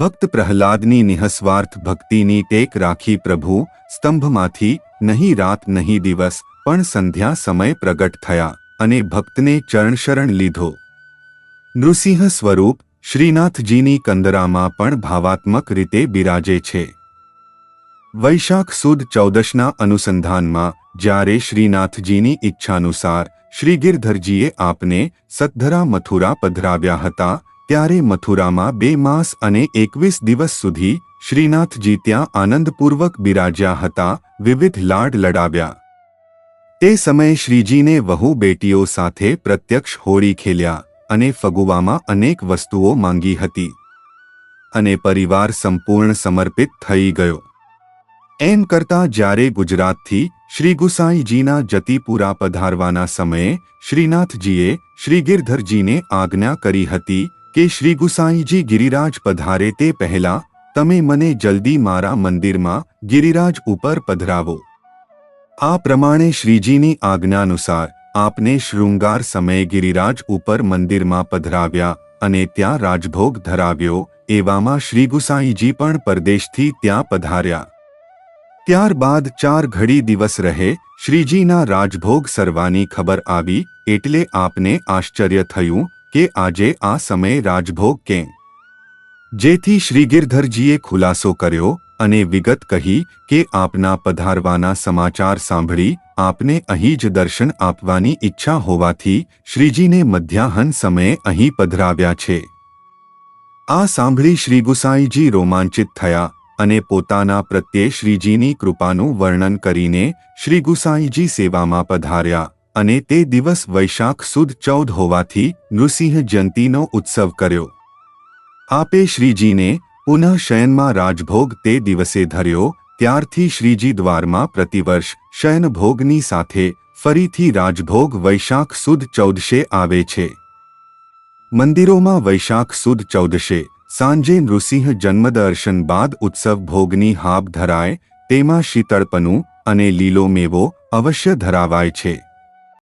ભક્ત પ્રહલાદની નિહસ્વાર્થ ભક્તિની ટેક રાખી પ્રભુ, સ્તંભમાંથી નહીં રાત નહીં દિવસ, પણ સંધ્યા સમય પ્રગટ થયા અને ભક્તને ચરણશરણ લીધો. નૃસિંહ સ્વરૂપ શ્રીનાથજીની કંદરામાં પણ ભાવાત્મક રીતે બિરાજે છે. વૈશાખ સુદ ચૌદશના અનુસંધાનમાં જ્યારે શ્રીનાથજીની ઈચ્છાનુસાર શ્રી ગિરધરજીએ આપને સદ્ધરા મથુરા પધરાવ્યા હતા ત્યારે મથુરામાં બે માસ અને એકવીસ દિવસ સુધી શ્રીનાથજી ત્યાં આનંદપૂર્વક બિરાજ્યા હતા, વિવિધ લાડ લડાવ્યા. તે સમયે શ્રીજીને વહુ બેટીઓ સાથે પ્રત્યક્ષ હોળી ખેલ્યા અને ફગુવામાં અનેક વસ્તુઓ માંગી હતી અને પરિવાર સંપૂર્ણ સમર્પિત થઈ ગયો. એમ કરતા જ્યારે ગુજરાતથી શ્રી ગુસાઈજીના જતીપુરા પધારવાના સમયે શ્રીનાથજીએ શ્રી ગિરધરજીને આજ્ઞા કરી હતી કે શ્રી ગુસાઈજી ગિરિરાજ પધારે તે પહેલા તમે મને જલ્દી મારા મંદિરમાં ગિરિરાજ ઉપર પધરાવો. આ પ્રમાણે શ્રીજીની આજ્ઞાનુસાર આપને શૃંગાર સમયે ગિરિરાજ ઉપર મંદિરમાં પધરાવ્યા અને ત્યાં રાજભોગ ધરાવ્યો એવામાં શ્રી ગુસાઈજી પણ પરદેશથી ત્યાં પધાર્યા. ત્યારબાદ ચાર ઘડી દિવસ રહે શ્રીજીના રાજભોગ સરવાની ખબર આવી એટલે આપને આશ્ચર્ય થયું કે આજે આ સમયે રાજભોગ કેમ? જેથી શ્રી ગિરધરજીએ ખુલાસો કર્યો અને વિગત કહી કે આપના પધારવાના સમાચાર સાંભળી આપને અહીં જ દર્શન આપવાની ઈચ્છા હોવાથી શ્રીજીને મધ્યાહન સમયે અહીં પધરાવ્યા છે. આ સાંભળી શ્રી ગુસાઈજી રોમાંચિત થયા અને પોતાના પ્રત્યે શ્રીજીની કૃપાનું વર્ણન કરીને શ્રી ગુસાઈજી સેવામાં પધાર્યા. અને તે દિવસ વૈશાખ સુદ ચૌદ હોવાથી નૃસિંહ જયંતીનો ઉત્સવ કર્યો. આપે શ્રીજીને પુનઃ શયનમાં રાજભોગ તે દિવસે ધર્યો, ત્યારથી શ્રીજી દ્વારમાં પ્રતિવર્ષ શયનભોગની સાથે ફરીથી રાજભોગ વૈશાખ સુદ ચૌદશે આવે છે. મંદિરોમાં વૈશાખ સુદ ચૌદશે, સાંજે નૃસિંહ જન્મદર્શન બાદ ઉત્સવ ભોગની હાબ ધરાય, તેમાં શીતળપનું અને લીલો મેવો અવશ્ય ધરાવાય છે.